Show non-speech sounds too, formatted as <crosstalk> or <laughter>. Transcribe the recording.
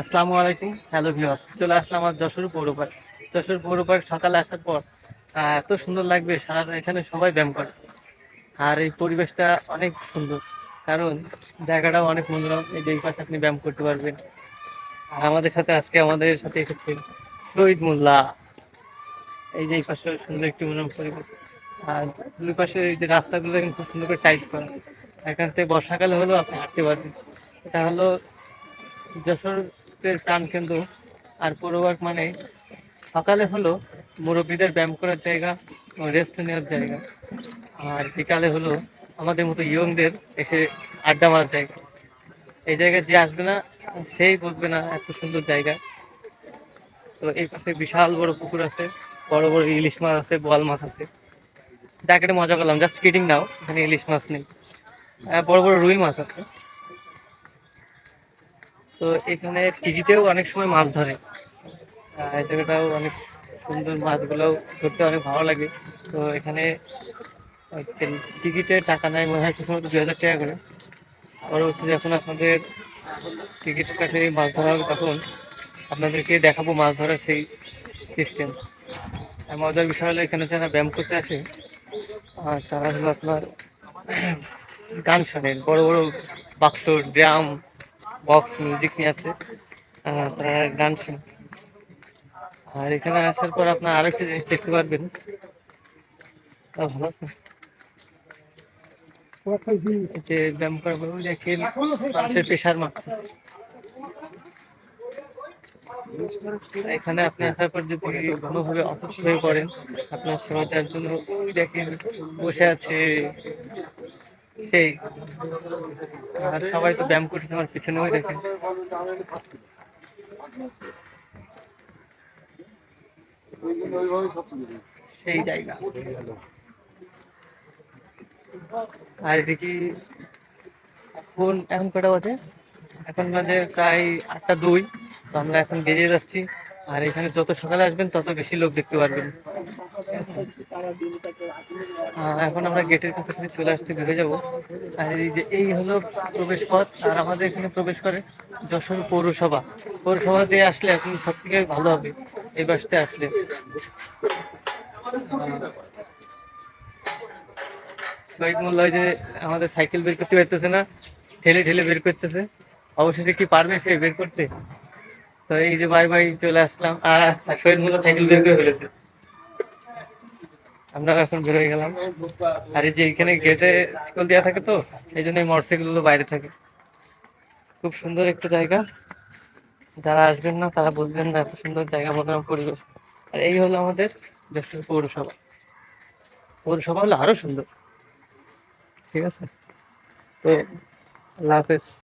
আসসালামু আলাইকুম। Hello viewers, চলে আসলাম আমার যশোর পৌর পার্ক। যশোর পৌর পার্ক সকালে আসার পর এত সুন্দর লাগবে, সারা এখানে সবাই ব্যায়াম করে। আর এই পরিবেশটা অনেক সুন্দর, কারণ জায়গাটাও অনেক মনোরম, এই এই পাশে আপনি ব্যায়াম করতে পারবেন। আর আমাদের সাথে আজকে আমাদের সাথে এসেছে শহীদ মোল্লা। এই যে এই পাশে সুন্দর একটি মনোরম পরিবেশ। আর দুই পাশে এই যে রাস্তাগুলো খুব সুন্দর করে টাইস করা। এখান থেকে বর্ষাকালে হলেও আপনি হাঁটতে পারবেন। এটা হলো যশোরের প্রাণকেন্দ্র আর পৌরবাগ মানে সকালে হলো মুরব্বীদের ব্যায়াম করার জায়গা রেস্ট নেওয়ার জায়গা। আর বিকালে হলো আমাদের মতো ইয়ংদের এসে আড্ডা মারার জায়গা। এই জায়গায় যে আসবে না, সেই বুঝবে না, এত সুন্দর জায়গা। তো এই পাশে বিশাল বড় পুকুর আছে, বড় বড় ইলিশ মাছ আছে, বোয়াল মাছ আছে। জায়গাটা মজা করলাম। জাস্ট কিটিং নাও এখানে ইলিশ মাছ নেই। বড় বড় রুই মাছ আছে। তো এখানে টিকিটেও অনেক সময় মাছ ধরে। জায়গাটাও অনেক সুন্দর মাছগুলোও ধরতে অনেক ভালো লাগে। তো এখানে টিকিটের টাকা নেয় মনে হয় কিছু দুই হাজার টাকা করে। পরবর্তীতে যখন আপনাদের টিকিটের কাছে মাছ ধরা হবে তখন আপনাদেরকে দেখাবো মাছ ধরার সেই সিস্টেম আর মজার বিষয় হলো এখানে যারা ব্যায়াম করতে আসে আর তারা হলো আপনার <clears throat> গান শোনেন বড় বড় বাক্স, ড্রাম বক্স মিউজিক নিয়ে আসছে তারা গান শোনে। আর এখানে আসার পর আপনার আরও একটা জিনিস দেখতে পারবেন। যে ব্যায়াম প্রেশার এখানে আপনি আসার পর যদি কোনোভাবে অসুস্থ হয়ে পড়েন, আপনার সেবা দেওয়ার জন্য দেখেন বসে আছে সেই। আর সবাই তো ব্যায়াম করছে, আমার পিছনে ওই দেখেন। সেই জায়গা। আর এদিকে এখন এখন কটা বাজে? এখন বাজে প্রায় আটটা দুই। তো আমরা এখন বেরিয়ে যাচ্ছি। আর এখানে যত সকালে আসবেন, তত বেশি লোক দেখতে পারবেন। এখন আমরা গেটের কাছে থেকে চলে আসতে ভেবে যাব। আর এই যে, এই হলো প্রবেশ পথ আর আমাদের এখানে প্রবেশ করে যশোর পৌরসভা। পৌরসভা দিয়ে আসলে এখন সব থেকে ভালো হবে, এই বাসতে আসলে। যে আমাদের সাইকেল বের করতে পারতেছে না, ঠেলে ঠেলে বের করতেছে। অবশেষে কি পারবে সে বের করতে? তো এই যে বাই বাই চলে আসলাম। আর শহীদ মোল্লা সাইকেল বের করে ফেলেছে। আমরা এখন বের হয়ে গেলাম। আর এই যে এখানে গেটে স্কুল দেওয়া থাকে তো, এই জন্য মোটরসাইকেলগুলো বাইরে থাকে। খুব সুন্দর একটা জায়গা। যারা আসবেন না, তারা বুঝবেন না এত সুন্দর জায়গা, মনোরম পরিবেশ। আর এই হলো আমাদের যশোর পৌরসভা। পৌরসভা হলো আরও সুন্দর। ঠিক আছে? তো আল্লাহ হাফেজ।